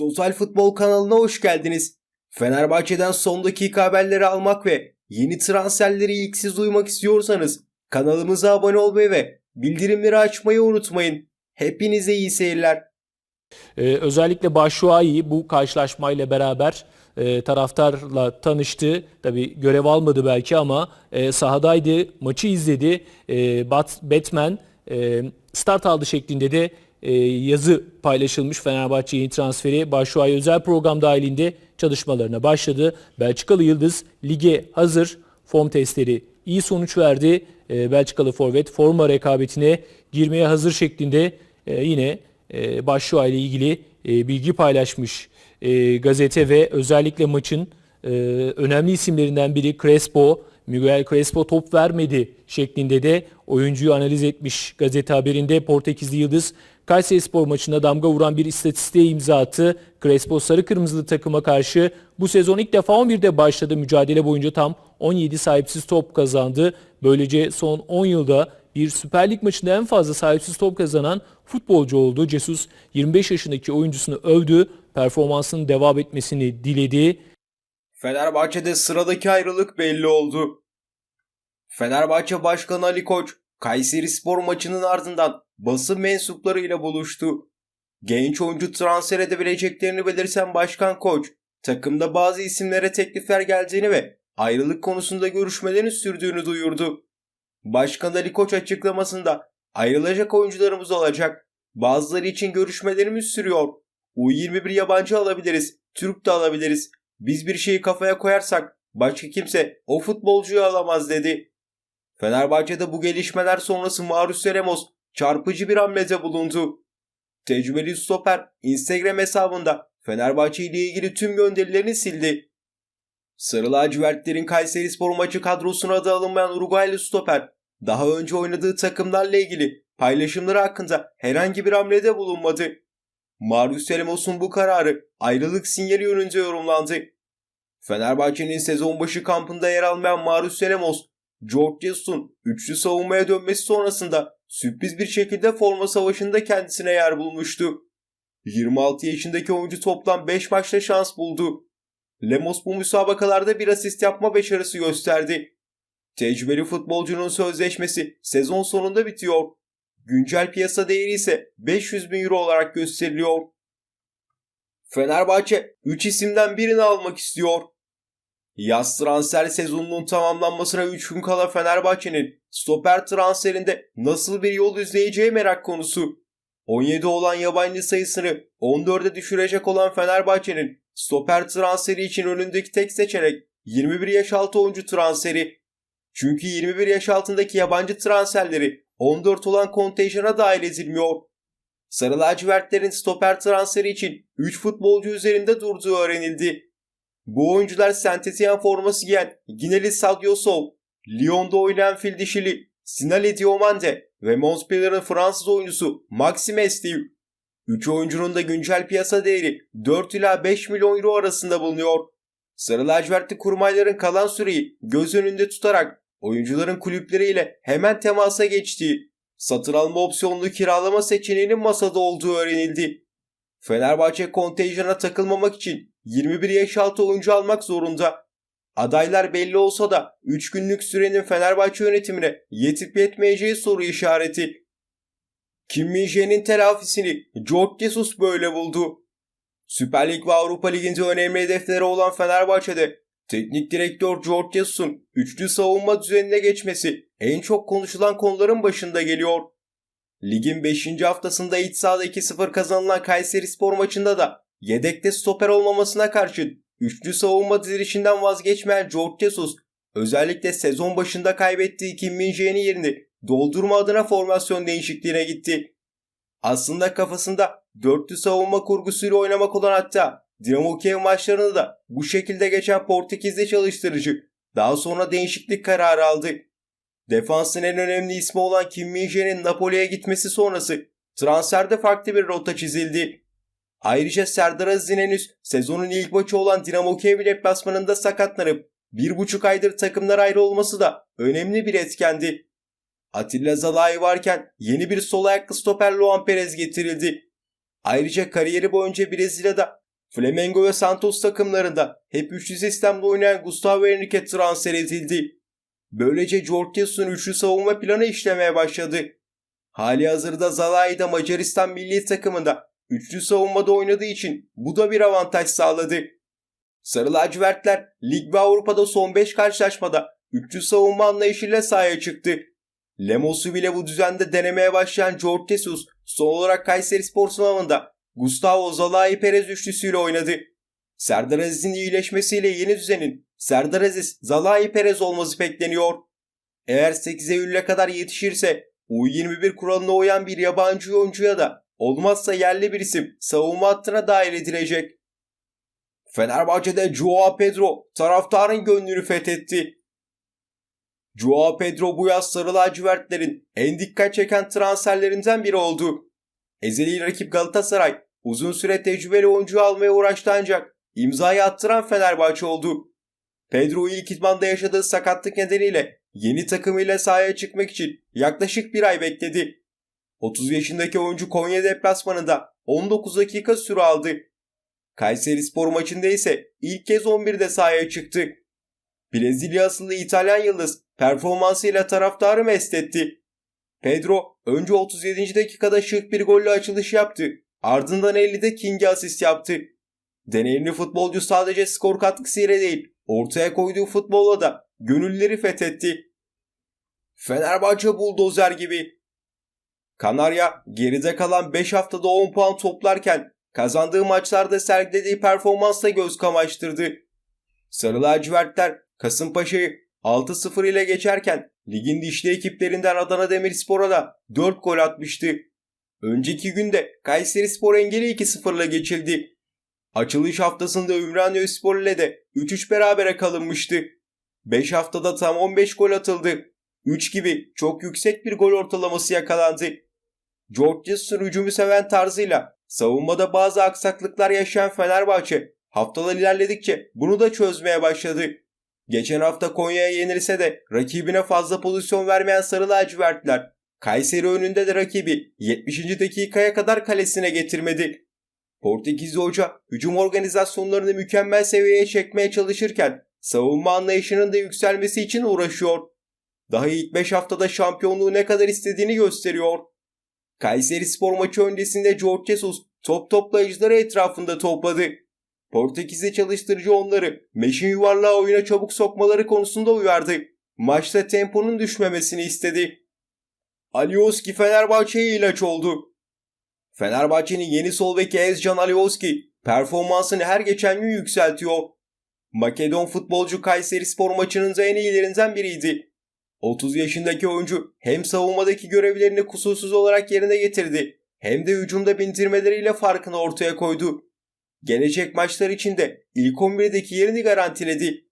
Total Futbol kanalına hoş geldiniz. Fenerbahçe'den son dakika haberleri almak ve yeni transferleri ilk siz duymak istiyorsanız kanalımıza abone olmayı ve bildirimleri açmayı unutmayın. Hepinize iyi seyirler. Ee, özellikle Başuayi bu karşılaşmayla beraber e, taraftarla tanıştı. Tabi görev almadı belki ama e, sahadaydı, maçı izledi. E, Bat, Batman e, start aldı şeklinde de e, yazı paylaşılmış Fenerbahçe yeni transferi. Başuayi özel program dahilinde çalışmalarına başladı. Belçikalı Yıldız lige hazır. Form testleri iyi sonuç verdi. E, Belçikalı forvet forma rekabetine girmeye hazır şeklinde e, yine e, Başşuay ile ilgili e, bilgi paylaşmış e, gazete ve özellikle maçın e, önemli isimlerinden biri Crespo, Miguel Crespo top vermedi şeklinde de oyuncuyu analiz etmiş gazete haberinde Portekizli Yıldız Kayserispor maçında damga vuran bir istatistiğe imza attı. Crespo sarı kırmızılı takıma karşı bu sezon ilk defa 11'de başladı. Mücadele boyunca tam 17 sahipsiz top kazandı. Böylece son 10 yılda bir Süper Lig maçında en fazla sahipsiz top kazanan futbolcu oldu. Jesus 25 yaşındaki oyuncusunu övdü. Performansının devam etmesini diledi. Fenerbahçe'de sıradaki ayrılık belli oldu. Fenerbahçe Başkanı Ali Koç, Kayseri Spor maçının ardından basın mensuplarıyla buluştu. Genç oyuncu transfer edebileceklerini belirten Başkan Koç, takımda bazı isimlere teklifler geldiğini ve ayrılık konusunda görüşmelerin sürdüğünü duyurdu. Başkan Ali Koç açıklamasında ayrılacak oyuncularımız olacak. Bazıları için görüşmelerimiz sürüyor. U21 yabancı alabiliriz, Türk de alabiliriz. Biz bir şeyi kafaya koyarsak başka kimse o futbolcuyu alamaz dedi. Fenerbahçe'de bu gelişmeler sonrası Marius Ramos çarpıcı bir hamlede bulundu. Tecrübeli stoper Instagram hesabında Fenerbahçe ile ilgili tüm gönderilerini sildi. Sarı lacivertlerin Kayserispor maçı kadrosuna da alınmayan Uruguaylı stoper daha önce oynadığı takımlarla ilgili paylaşımları hakkında herhangi bir hamlede bulunmadı. Marius Ramos'un bu kararı ayrılık sinyali yönünde yorumlandı. Fenerbahçe'nin sezon başı kampında yer almayan Marius Ramos, George Jesus'un üçlü savunmaya dönmesi sonrasında sürpriz bir şekilde forma savaşında kendisine yer bulmuştu. 26 yaşındaki oyuncu toplam 5 maçta şans buldu. Lemos bu müsabakalarda bir asist yapma başarısı gösterdi. Tecrübeli futbolcunun sözleşmesi sezon sonunda bitiyor. Güncel piyasa değeri ise 500 bin euro olarak gösteriliyor. Fenerbahçe 3 isimden birini almak istiyor. Yaz transfer sezonunun tamamlanmasına 3 gün kala Fenerbahçe'nin stoper transferinde nasıl bir yol izleyeceği merak konusu. 17 olan yabancı sayısını 14'e düşürecek olan Fenerbahçe'nin stoper transferi için önündeki tek seçenek 21 yaş altı oyuncu transferi. Çünkü 21 yaş altındaki yabancı transferleri 14 olan kontenjana dahil edilmiyor. Sarı lacivertlerin stoper transferi için 3 futbolcu üzerinde durduğu öğrenildi. Bu oyuncular Saint Etienne forması giyen Gineli Sadio Sow, Lyon'da oynayan fil dişili Sinale Diomande ve Montpellier'ın Fransız oyuncusu Maxime Estiu. 3 oyuncunun da güncel piyasa değeri 4 ila 5 milyon euro arasında bulunuyor. Sarı lacivertli kurmayların kalan süreyi göz önünde tutarak oyuncuların kulüpleriyle hemen temasa geçtiği, satın alma opsiyonlu kiralama seçeneğinin masada olduğu öğrenildi. Fenerbahçe kontenjana takılmamak için 21 yaş altı oyuncu almak zorunda. Adaylar belli olsa da 3 günlük sürenin Fenerbahçe yönetimine yetip yetmeyeceği soru işareti. Kim Min-jae'nin telafisini George Jesus böyle buldu. Süper Lig ve Avrupa Ligi'nde önemli hedefleri olan Fenerbahçe'de teknik direktör George Jesus'un üçlü savunma düzenine geçmesi en çok konuşulan konuların başında geliyor. Ligin 5. haftasında iç sahada 2-0 kazanılan Kayseri Spor maçında da yedekte stoper olmamasına karşın üçlü savunma dizilişinden vazgeçmeyen George Jesus özellikle sezon başında kaybettiği Kim Min-jae'nin yerini doldurma adına formasyon değişikliğine gitti. Aslında kafasında dörtlü savunma kurgusuyla oynamak olan hatta Dinamo Kiev maçlarını da bu şekilde geçen Portekizli çalıştırıcı daha sonra değişiklik kararı aldı. Defansın en önemli ismi olan Kim Min-jae'nin Napoli'ye gitmesi sonrası transferde farklı bir rota çizildi. Ayrıca Serdar henüz sezonun ilk maçı olan Dinamo Kiev deplasmanında sakatlanıp bir buçuk aydır takımlar ayrı olması da önemli bir etkendi. Atilla Zalai varken yeni bir sol ayaklı stoper Luan Perez getirildi. Ayrıca kariyeri boyunca Brezilya'da Flamengo ve Santos takımlarında hep üçlü sistemde oynayan Gustavo Henrique transfer edildi. Böylece George Jesus'un üçlü savunma planı işlemeye başladı. Hali hazırda Zalai da Macaristan milli takımında üçlü savunmada oynadığı için bu da bir avantaj sağladı. Sarı lacivertler lig ve Avrupa'da son 5 karşılaşmada üçlü savunma anlayışıyla sahaya çıktı. Lemos'u bile bu düzende denemeye başlayan George Jesus son olarak Kayseri Spor sınavında Gustavo Zalai Perez üçlüsüyle oynadı. Serdar Aziz'in iyileşmesiyle yeni düzenin Serdar Aziz, Zalai Perez olması bekleniyor. Eğer 8 Eylül'e kadar yetişirse U21 kuralına uyan bir yabancı oyuncuya da olmazsa yerli bir isim savunma hattına dahil edilecek. Fenerbahçe'de Joao Pedro taraftarın gönlünü fethetti. Joao Pedro bu yaz sarı lacivertlerin en dikkat çeken transferlerinden biri oldu. Ezeli rakip Galatasaray uzun süre tecrübeli oyuncu almaya uğraştı ancak imzayı attıran Fenerbahçe oldu. Pedro ilk idmanda yaşadığı sakatlık nedeniyle yeni takımıyla sahaya çıkmak için yaklaşık bir ay bekledi. 30 yaşındaki oyuncu Konya deplasmanında 19 dakika süre aldı. Kayseri Spor maçında ise ilk kez 11'de sahaya çıktı. Brezilya asıllı İtalyan yıldız performansıyla taraftarı mest etti. Pedro önce 37. dakikada şık bir golle açılış yaptı. Ardından 50'de King'e asist yaptı. Deneyimli futbolcu sadece skor katkısıyla değil, ortaya koyduğu futbolla da gönülleri fethetti. Fenerbahçe buldozer gibi. Kanarya geride kalan 5 haftada 10 puan toplarken kazandığı maçlarda sergilediği performansla göz kamaştırdı. Sarı lacivertler Kasımpaşa'yı 6-0 ile geçerken ligin dişli ekiplerinden Adana Demirspor'a da 4 gol atmıştı. Önceki günde Kayseri Spor Engeli 2-0 ile geçildi. Açılış haftasında Ümraniye Spor ile de 3-3 berabere kalınmıştı. 5 haftada tam 15 gol atıldı. 3 gibi çok yüksek bir gol ortalaması yakalandı. George Jesus'un hücumu seven tarzıyla savunmada bazı aksaklıklar yaşayan Fenerbahçe haftalar ilerledikçe bunu da çözmeye başladı. Geçen hafta Konya'ya yenilse de rakibine fazla pozisyon vermeyen Sarı lacivertler Kayseri önünde de rakibi 70. dakikaya kadar kalesine getirmedi. Portekizli hoca hücum organizasyonlarını mükemmel seviyeye çekmeye çalışırken savunma anlayışının da yükselmesi için uğraşıyor. Daha ilk 5 haftada şampiyonluğu ne kadar istediğini gösteriyor. Kayseri spor maçı öncesinde George Jesus top toplayıcıları etrafında topladı. Portekizli çalıştırıcı onları meşin yuvarlağı oyuna çabuk sokmaları konusunda uyardı. Maçta temponun düşmemesini istedi. Alioski Fenerbahçe'ye ilaç oldu. Fenerbahçe'nin yeni sol beki Ezcan Alioski performansını her geçen gün yükseltiyor. Makedon futbolcu Kayseri Spor maçının en iyilerinden biriydi. 30 yaşındaki oyuncu hem savunmadaki görevlerini kusursuz olarak yerine getirdi hem de hücumda bindirmeleriyle farkını ortaya koydu. Gelecek maçlar için de ilk 11'deki yerini garantiledi.